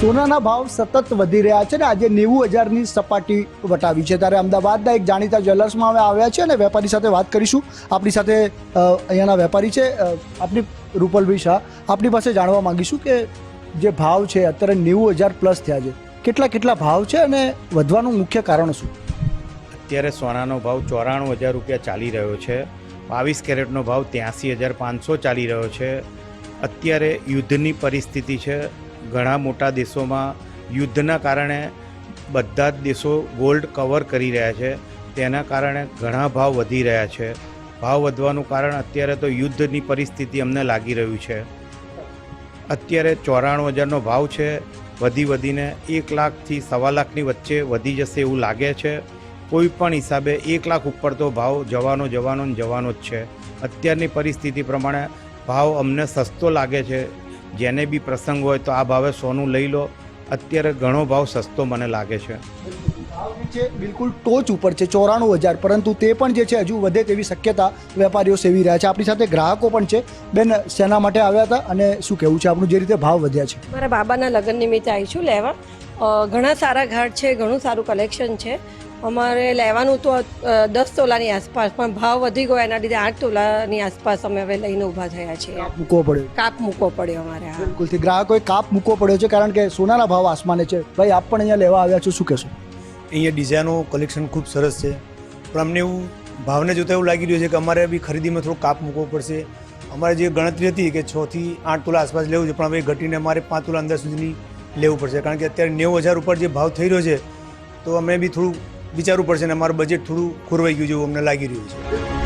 સોનાના ભાવ સતત વધી રહ્યા છે ને આજે નેવું હજારની સપાટી વટાવી છે. ત્યારે અમદાવાદના એક જાણીતા જ્વેલર્સમાં અમે આવ્યા છે અને વેપારી સાથે વાત કરીશું. આપણી સાથે અહીંયાના વેપારી છે આપણી રૂપલભાઈ શાહ. આપણી પાસે જાણવા માંગીશું કે જે ભાવ છે, અત્યારે નેવું હજાર પ્લસ થયા છે. કેટલા કેટલા ભાવ છે અને વધવાનું મુખ્ય કારણ શું? અત્યારે સોનાનો ભાવ ચોરાણું હજાર રૂપિયા ચાલી રહ્યો છે. બાવીસ કેરેટનો ભાવ ત્યાંસી હજાર પાંચસો ચાલી રહ્યો છે. અત્યારે યુદ્ધની પરિસ્થિતિ છે. ઘણા મોટા દેશોમાં યુદ્ધના કારણે બધા જ દેશો ગોલ્ડ કવર કરી રહ્યા છે. તેના કારણે ઘણા ભાવ વધી રહ્યા છે. ભાવ વધવાનું કારણ અત્યારે તો યુદ્ધની પરિસ્થિતિ અમને લાગી રહ્યું છે. અત્યારે ચોરાણું હજારનો ભાવ છે. વધી વધીને એક લાખથી સવા લાખની વચ્ચે વધી જશે એવું લાગે છે. કોઈ પણ હિસાબે એક લાખ ઉપર તો ભાવ જવાનો જવાનો જવાનો જ છે. અત્યારની પરિસ્થિતિ પ્રમાણે ભાવ અમને સસ્તો લાગે છે. જેને બી પ્રસંગ હોય તો આ ભાવે સોનું લઈ લો. અત્યારે ઘણો ભાવ સસ્તો મને લાગે છે. છે બિલકુલ ટોચ ઉપર છે ચોરાણું હજાર. પરંતુ તે પણ જે છે હજુ વધે તેવી શક્યતા વેપારીઓ સેવી રહ્યા છે. આપણી સાથે ગ્રાહકો પણ છે. બેન શેના માટે આવ્યા હતા અને શું કહેવું છે? આપણું જે રીતે ભાવ વધ્યા છે. મારા બાબાના લગ્ન નિમિત્તે આવી છું લેવા. ઘણા સારા ઘાટ છે ઘણું સારું કલેક્શન છે. અમારે લેવાનું તો દસ તોલાની આસપાસ પણ ભાવ વધી ગયો એના લીધે આઠ તોલાની આસપાસ અમે હવે લઈને ઊભા થયા છીએ. મૂકવો પડ્યો. કાપ મૂકવો પડ્યો અમારે બિલકુલથી ગ્રાહકોએ કાપ મૂકવો પડ્યો છે કારણ કે સોનાના ભાવ આસમાને છે. ભાઈ આપ પણ અહીંયા લેવા આવ્યા છો શું કહેશો? અહીંયા ડિઝાઇનો કલેક્શન ખૂબ સરસ છે. પણ અમને એવું ભાવને જોતા એવું લાગી રહ્યું છે કે અમારે બી ખરીદીમાં થોડો કાપ મૂકવો પડશે. અમારે જે ગણતરી હતી કે છથી આઠ તોલા આસપાસ લેવું છે પણ હવે ઘટીને અમારે પાંચ તોલા અંદર સુધીની લેવું પડશે. કારણ કે અત્યારે નેવું હજાર ઉપર જે ભાવ થઈ રહ્યો છે, તો અમે બી થોડું વિચારવું પડશે ને અમારું બજેટ થોડું ખોરવાઈ ગયું જેવું અમને લાગી રહ્યું છે.